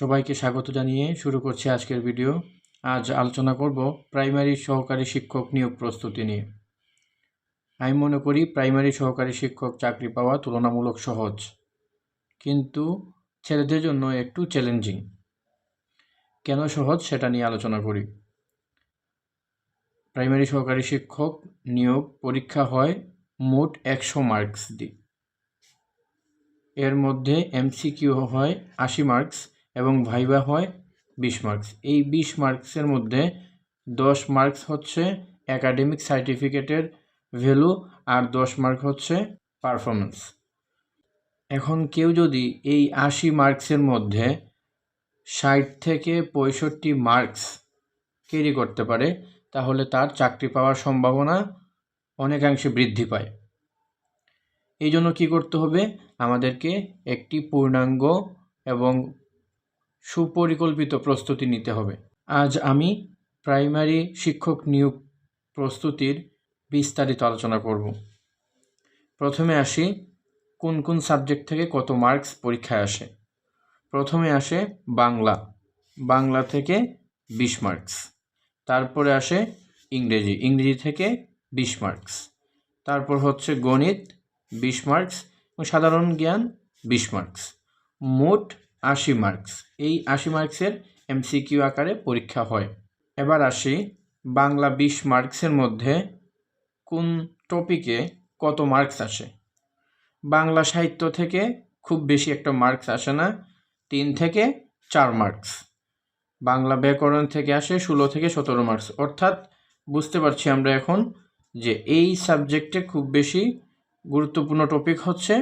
সবাইকে স্বাগত জানিয়ে শুরু করছি আজকের ভিডিও। আজ আলোচনা করব প্রাইমারি সহকারী শিক্ষক নিয়োগ প্রস্তুতি নিয়ে। আমি মনে করি প্রাইমারি সহকারী শিক্ষক চাকরি পাওয়া তুলনামূলক সহজ, কিন্তু ছেলেদের জন্য একটু চ্যালেঞ্জিং কেন সহজ সেটা নিয়ে আলোচনা করি। প্রাইমারি সহকারী শিক্ষক নিয়োগ পরীক্ষা হয় মোট একশো মার্কস দিয়ে। এর মধ্যে এমসিকিউ হয় আশি মার্কস এবং ভাইবা হয় বিশ মার্কস এই বিশ মার্কসের মধ্যে দশ মার্কস হচ্ছে একাডেমিক সার্টিফিকেটের ভ্যালু আর দশ মার্ক হচ্ছে পারফরমেন্স এখন কেউ যদি এই আশি মার্কসের মধ্যে ষাট থেকে পঁয়ষট্টি মার্কস ক্যারি করতে পারে, তাহলে তার চাকরি পাওয়ার সম্ভাবনা অনেকাংশে বৃদ্ধি পায়। এই জন্য কী করতে হবে? আমাদেরকে একটি পূর্ণাঙ্গ এবং সুপরিকল্পিত প্রস্তুতি নিতে হবে। আজ আমি প্রাইমারি শিক্ষক নিয়োগ প্রস্তুতির বিস্তারিত আলোচনা করব। প্রথমে আসি, কোন কোন সাবজেক্ট থেকে কত মার্কস পরীক্ষায় আসে? প্রথমে আসে বাংলা। বাংলা থেকে বিশ মার্কস। তারপরে আসে ইংরেজি। ইংরেজি থেকে বিশ মার্কস। তারপর হচ্ছে গণিত, বিশ মার্কস এবং সাধারণ জ্ঞান, বিশ মার্কস। মোট আশি মার্কস। এই আশি মার্কসের এমসিকিউ আকারে পরীক্ষা হয়। এবার আসি বাংলা বিশ মার্কসের মধ্যে কোন টপিকে কত মার্কস আসে? বাংলা সাহিত্য থেকে খুব বেশি একটা মার্কস আসে না, তিন থেকে চার মার্কস। বাংলা ব্যাকরণ থেকে আসে ষোলো থেকে সতেরো মার্কস। অর্থাৎ বুঝতে পারছি আমরা এখন যে এই সাবজেক্টে খুব বেশি গুরুত্বপূর্ণ টপিক হচ্ছে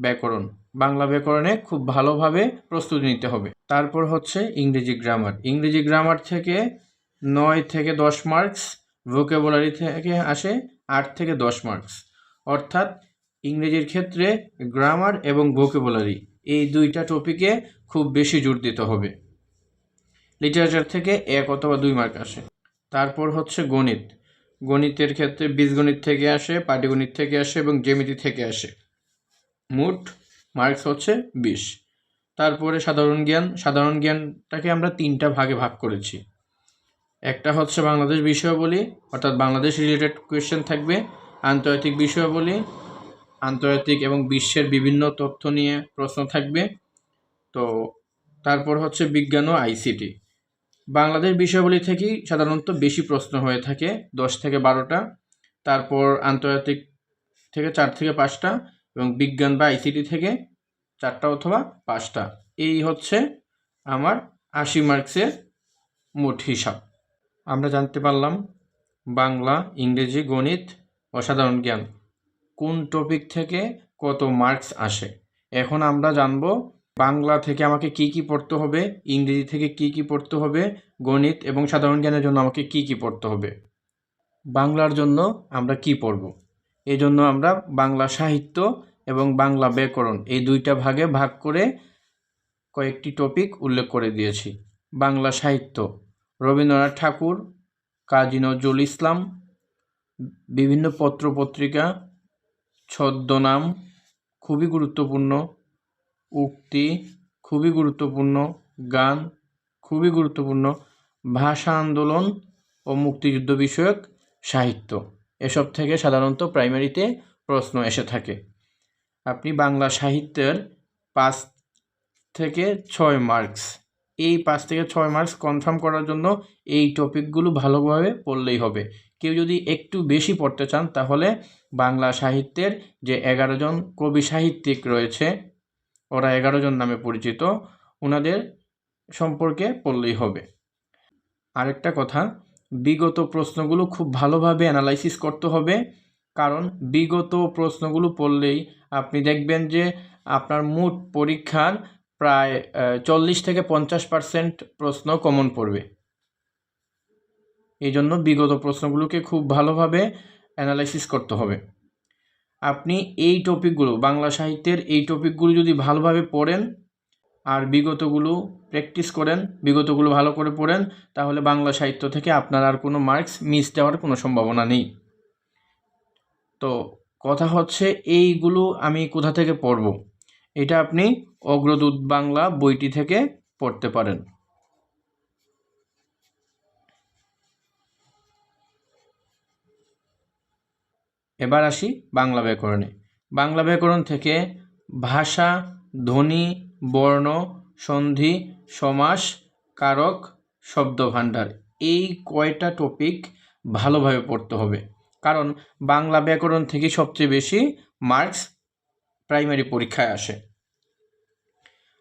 ব্যাকরণ। বাংলা ব্যাকরণে খুব ভালোভাবে প্রস্তুতি নিতে হবে। তারপর হচ্ছে ইংরেজি গ্রামার। ইংরেজি গ্রামার থেকে নয় থেকে দশ মার্কস ভোকেবুলারি থেকে আসে আট থেকে দশ মার্কস। অর্থাৎ ইংরেজির ক্ষেত্রে গ্রামার এবং ভোকেবুলারি এই দুইটা টপিকে খুব বেশি জোর দিতে হবে। লিটারেচার থেকে এক অথবা দুই মার্ক আসে। তারপর হচ্ছে গণিত। গণিতের ক্ষেত্রে বীজগণিত থেকে আসে, পাটিগণিত থেকে আসে এবং জ্যামিতি থেকে আসে। মোট মার্কস হচ্ছে বিশ। তারপরে সাধারণ জ্ঞান, সাধারণ জ্ঞানটাকে আমরা তিনটা ভাগে ভাগ করেছি। একটা হচ্ছে বাংলাদেশ বিষয়াবলী, অর্থাৎ বাংলাদেশ রিলেটেড কোয়েশ্চেন থাকবে, আন্তর্জাতিক বিষয়াবলী, আন্তর্জাতিক এবং বিশ্বের বিভিন্ন তথ্য নিয়ে প্রশ্ন থাকবে। তো তারপর হচ্ছে বিজ্ঞান ও আইসিটি বাংলাদেশ বিষয়াবলী থেকেই সাধারণত বেশি প্রশ্ন হয়ে থাকে, দশ থেকে বারোটা। তারপর আন্তর্জাতিক থেকে চার থেকে পাঁচটা। এবং বিজ্ঞান বা আইসিটি থেকে চারটা অথবা পাঁচটা। এই হচ্ছে আমার আশি মার্কসের মোট হিসাব। আমরা জানতে পারলাম বাংলা, ইংরেজি, গণিত অসাধারণ জ্ঞান। কোন টপিক থেকে কত মার্কস আসে? এখন আমরা জানব বাংলা থেকে আমাকে কি কি পড়তে হবে, ইংরেজি থেকে কি কি পড়তে হবে, গণিত এবং সাধারণ জ্ঞানের জন্য আমাকে কি কি পড়তে হবে। বাংলার জন্য আমরা কি পড়ব? জন্য আমরা বাংলা সাহিত্য এবং বাংলা ব্যাকরণ এই দুইটা ভাগে ভাগ করে কয়েকটি টপিক উল্লেখ করে দিয়েছি। বাংলা সাহিত্য, রবীন্দ্রনাথ ঠাকুর, কাজী নজরুল ইসলাম, বিভিন্ন পত্রপত্রিকা, ছদ্মনাম খুবই গুরুত্বপূর্ণ, উক্তি খুবই গুরুত্বপূর্ণ, গান খুবই গুরুত্বপূর্ণ, ভাষা আন্দোলন ও মুক্তিযুদ্ধ বিষয়ক সাহিত্য। এসব থেকে সাধারণত প্রাইমারিতে প্রশ্ন এসে থাকে। আপনি বাংলা সাহিত্যের পাঁচ থেকে ছয় মার্কস, এই পাঁচ থেকে ছয় মার্কস কনফার্ম করার জন্য এই টপিকগুলো ভালোভাবে পড়লেই হবে। কেউ যদি একটু বেশি পড়তে চান, তাহলে বাংলা সাহিত্যের যে এগারো জন কবি সাহিত্যিক রয়েছে, ওরা এগারো জন নামে পরিচিত ওনাদের সম্পর্কে পড়লেই হবে। আরেকটা কথা, বিগত প্রশ্নগুলো খুব ভালোভাবে অ্যানালাইসিস করতে হবে। কারণ বিগত প্রশ্নগুলো পড়লেই আপনি দেখবেন যে আপনার মোট পরীক্ষার প্রায় চল্লিশ থেকে পঞ্চাশ পার্সেন্ট প্রশ্ন কমন পড়বে। এই জন্য বিগত প্রশ্নগুলোকে খুব ভালোভাবে অ্যানালাইসিস করতে হবে। আপনি এই টপিকগুলো বাংলা সাহিত্যের এই টপিকগুলো যদি ভালোভাবে পড়েন আর বিগতগুলো প্র্যাকটিস করেন, বিগতগুলো ভালো করে পড়েন, তাহলে বাংলা সাহিত্য থেকে আপনার আর কোনো মার্কস মিস দেওয়ার কোনো সম্ভাবনা নেই। তো কথা হচ্ছে এইগুলো আমি কোথা থেকে পড়ব? এটা আপনি অগ্রদূত বাংলা বইটি থেকে পড়তে পারেন। এবার আসি বাংলা ব্যাকরণে। বাংলা ব্যাকরণ থেকে ভাষা, ধ্বনি, বর্ণ, সন্ধি, সমাস, কারক, শব্দভাণ্ডার এই কয়টা টপিক ভালোভাবে পড়তে হবে। কারণ বাংলা ব্যাকরণ থেকে সবচেয়ে বেশি মার্কস প্রাইমারি পরীক্ষায় আসে।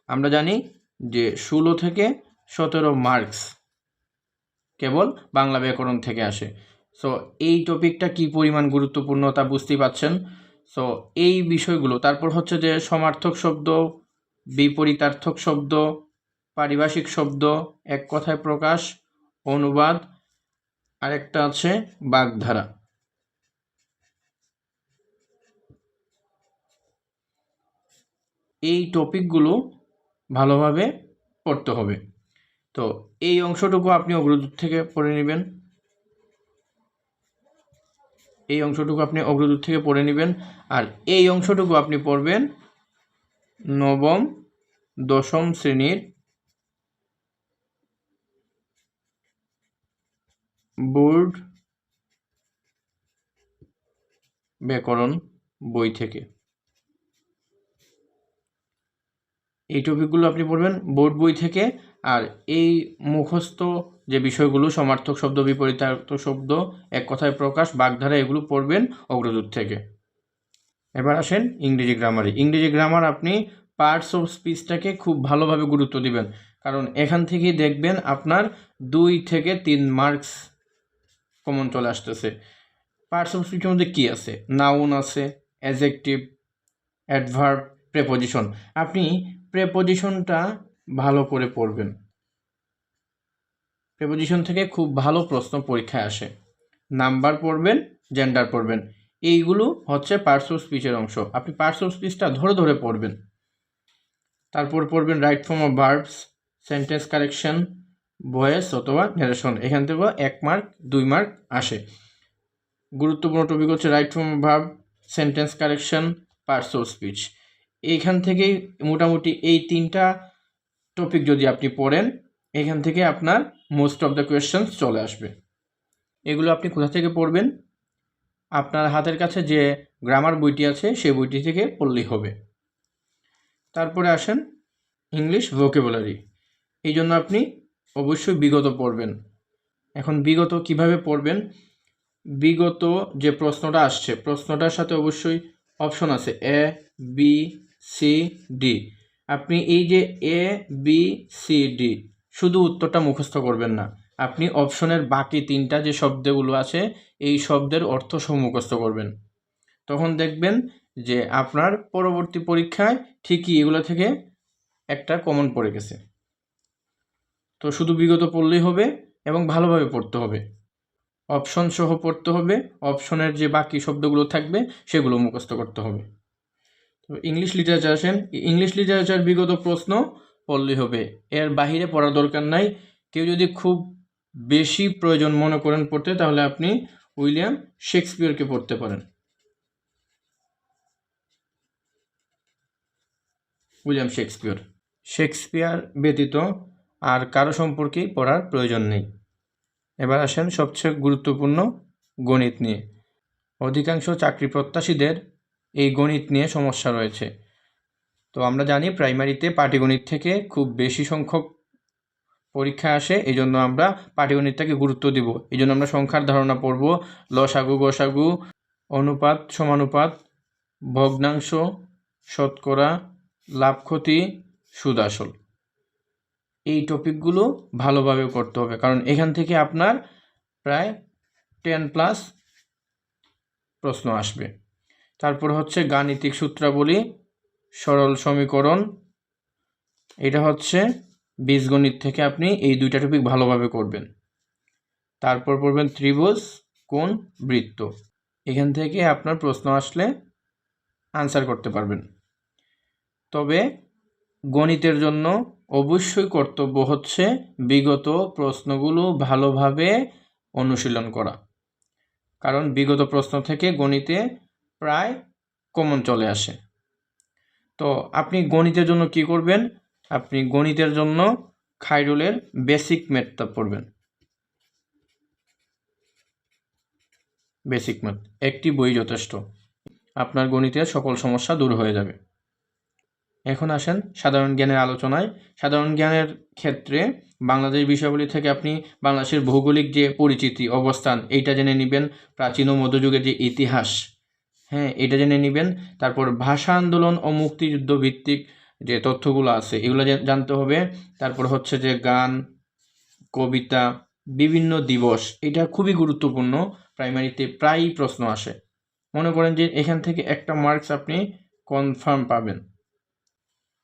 আমরা জানি যে ষোলো থেকে সতেরো মার্কস কেবল বাংলা ব্যাকরণ থেকে আসে। সো এই টপিকটা কি পরিমাণ গুরুত্বপূর্ণ তা বুঝতেই পাচ্ছেন। সো এই বিষয়গুলো, তারপর হচ্ছে যে সমার্থক শব্দ, বিপরীতার্থক শব্দ, পারিভাষিক শব্দ, এক কথায় প্রকাশ, অনুবাদ, আরেকটা আছে বাগধারা। এই টপিকগুলো ভালোভাবে পড়তে হবে। তো এই অংশটুকু আপনি অগ্রদূত থেকে পড়ে নেবেন। এই অংশটুকু আপনি অগ্রদূত থেকে পড়ে নেবেন। আর এই অংশটুকু আপনি পড়বেন নবম, দশম শ্রেণির বোর্ড ব্যাকরণ বই থেকে। এই টপিকগুলো আপনি পড়বেন বোর্ড বই থেকে আর এই মুখস্থ যে বিষয়গুলো, সমার্থক শব্দ বিপরীতার্থক শব্দ, এক কথায় প্রকাশ, বাগধারা, এগুলো পড়বেন অগ্রদূত থেকে। এবার আসেন ইংরেজি গ্রামারে। ইংরেজি গ্রামার আপনি পার্টস অফ স্পিচটাকে খুব ভালোভাবে গুরুত্ব দিবেন। কারণ এখান থেকেই দেখবেন আপনার দুই থেকে তিন মার্কস কমন চলে আসতেছে। পার্টস অফ স্পিচের মধ্যে কী আছে? নাউন আছে অ্যাজেকটিভ অ্যাডভার্ব প্রেপোজিশন আপনি প্রেপোজিশনটা ভালো করে পড়বেন। প্রেপোজিশন থেকে খুব ভালো প্রশ্ন পরীক্ষায় আসে। নাম্বার পড়বেন জেন্ডার পড়বেন। এইগুলো হচ্ছে পার্টস অফ স্পিচের অংশ। আপনি পার্টস অফ স্পিচটা ধরে ধরে পড়বেন। তারপর পড়বেন right form of verbs sentence correction voice অথবা নেরেশন এখান থেকে এক মার্ক দুই মার্ক আসে। গুরুত্বপূর্ণ টপিক হচ্ছে right form of verb sentence correction parts of speech এইখান থেকেই মোটামুটি এই তিনটা টপিক যদি আপনি পড়েন, এখান থেকে আপনার মোস্ট অফ দ্য কোয়েশ্চেন্স চলে আসবে। এগুলো আপনি কোথা থেকে পড়বেন? আপনার হাতের কাছে যে গ্রামার বইটি আছে, সেই বইটি থেকে পড়লেই হবে। তারপরে আসেন ইংলিশ ভোকেবুলারি এই জন্য আপনি অবশ্যই বিগত পড়বেন। এখন বিগত কীভাবে পড়বেন? বিগত যে প্রশ্নটা আসছে, প্রশ্নটার সাথে অবশ্যই অপশন আছে এ বি সি ডি আপনি এই যে এ বি সি ডি শুধু উত্তরটা মুখস্থ করবেন না। আপনি অপশনের বাকি তিনটা যে শব্দগুলো আছে, এই শব্দের অর্থ সহ মুখস্থ করবেন। তখন দেখবেন যে আপনার পরবর্তী পরীক্ষায় ঠিকই এগুলো থেকে একটা কমন পড়ে গেছে। তো শুধু বিগত পড়লেই হবে এবং ভালোভাবে পড়তে হবে। অপশন সহ পড়তে হবে অপশনের যে বাকি শব্দগুলো থাকবে, সেগুলো মুখস্থ করতে হবে। ইংলিশ লিটারেচার আসেন। ইংলিশ লিটারেচার বিগত প্রশ্ন পড়লেই হবে। এর বাহিরে পড়ার দরকার নাই। কেউ যদি খুব বেশি প্রয়োজন মনে করেন পড়তে, তাহলে আপনি উইলিয়াম শেক্সপিয়রকে পড়তে পারেন। William Shakespeare. শেক্সপিয়ার ব্যতীত আর কারও সম্পর্কেই পড়ার প্রয়োজন নেই। এবার আসেন সবচেয়ে গুরুত্বপূর্ণ গণিত নিয়ে। অধিকাংশ চাকরি প্রত্যাশীদের এই গণিত নিয়ে সমস্যা রয়েছে। তো আমরা জানি প্রাইমারিতে পাটিগণিত থেকে খুব বেশি সংখ্যক পরীক্ষা আসে এই জন্য আমরা পাটিগণিতটাকে গুরুত্ব দিব। এই জন্য আমরা সংখ্যার ধারণা পড়ব, লসাগু, গসাগু, অনুপাত, সমানুপাত, ভগ্নাংশ, শতকরা লাভ ক্ষতি সুদ আসল এই টপিকগুলো ভালোভাবে করতে হবে, কারণ এখান থেকে আপনার প্রায় টেন প্লাস প্রশ্ন আসবে। তারপর হচ্ছে গাণিতিক সূত্রাবলী, সরল সমীকরণ। এটা হচ্ছে বীজগণিত থেকে আপনি এই দুইটা টপিক ভালোভাবে করবেন। তারপর পড়বেন ত্রিভুজ কোন বৃত্ত। এখান থেকে আপনার প্রশ্ন আসলে আনসার করতে পারবেন। তবে গণিতের জন্য অবশ্যই কর্তব্য হচ্ছে বিগত প্রশ্নগুলো ভালোভাবে অনুশীলন করা। কারণ বিগত প্রশ্ন থেকে গণিতে প্রায় কমন চলে আসে। তো আপনি গণিতের জন্য কি করবেন? আপনি গণিতের জন্য খাইরুলের বেসিক ম্যাথটা পড়বেন। বেসিক ম্যাথ একটি বই যথেষ্ট। আপনার গণিতের সকল সমস্যা দূর হয়ে যাবে। এখন আসেন সাধারণ জ্ঞানের আলোচনায়। সাধারণ জ্ঞানের ক্ষেত্রে বাংলাদেশ বিষয়াবলী থেকে আপনি বাংলাদেশের ভৌগোলিক যে পরিচিতি, অবস্থান, এইটা জেনে নেবেন। প্রাচীন ও মধ্যযুগের যে ইতিহাস হ্যাঁ এটা জেনে নেবেন। তারপর ভাষা আন্দোলন ও মুক্তিযুদ্ধ ভিত্তিক যে তথ্যগুলো আছে, এগুলো জানতে হবে। তারপর হচ্ছে যে গান, কবিতা, বিভিন্ন দিবস, এটা খুবই গুরুত্বপূর্ণ। প্রাইমারিতে প্রায়ই প্রশ্ন আসে। মনে করেন যে এখান থেকে একটা মার্কস আপনি কনফার্ম পাবেন।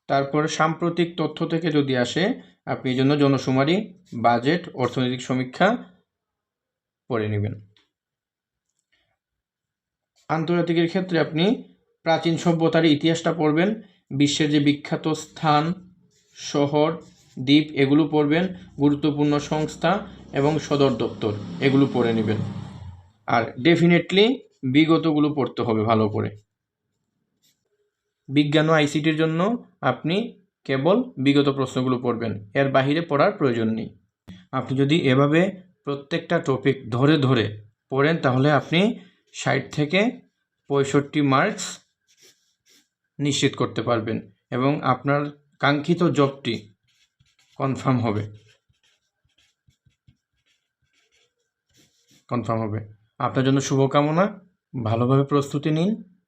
তারপর সাম্প্রতিক তথ্য থেকে যদি আসে, আপনি এই জন্য জনশুমারি, বাজেট, অর্থনৈতিক সমীক্ষা পড়ে নেবেন। আন্তর্জাতিকের ক্ষেত্রে আপনি প্রাচীন সভ্যতার ইতিহাসটা পড়বেন, বিশ্বের যে বিখ্যাত স্থান, শহর, দ্বীপ, এগুলো পড়বেন, গুরুত্বপূর্ণ সংস্থা এবং সদর দপ্তর, এগুলো পড়ে নেবেন। আর ডেফিনেটলি বিগতগুলো পড়তে হবে ভালো করে। বিজ্ঞান ও আইসিটির জন্য আপনি কেবল বিগত প্রশ্নগুলো পড়বেন, এর বাহিরে পড়ার প্রয়োজন নেই। আপনি যদি এভাবে প্রত্যেকটা টপিক ধরে ধরে পড়েন, তাহলে আপনি ষাট থেকে পঁয়ষট্টি মার্কস নিশ্চিত করতে পারবেন এবং আপনার কাঙ্ক্ষিত জবটি কনফার্ম হবে। কনফার্ম হবে। আপনার জন্য শুভকামনা। ভালোভাবে প্রস্তুতি নিন।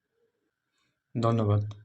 ধন্যবাদ।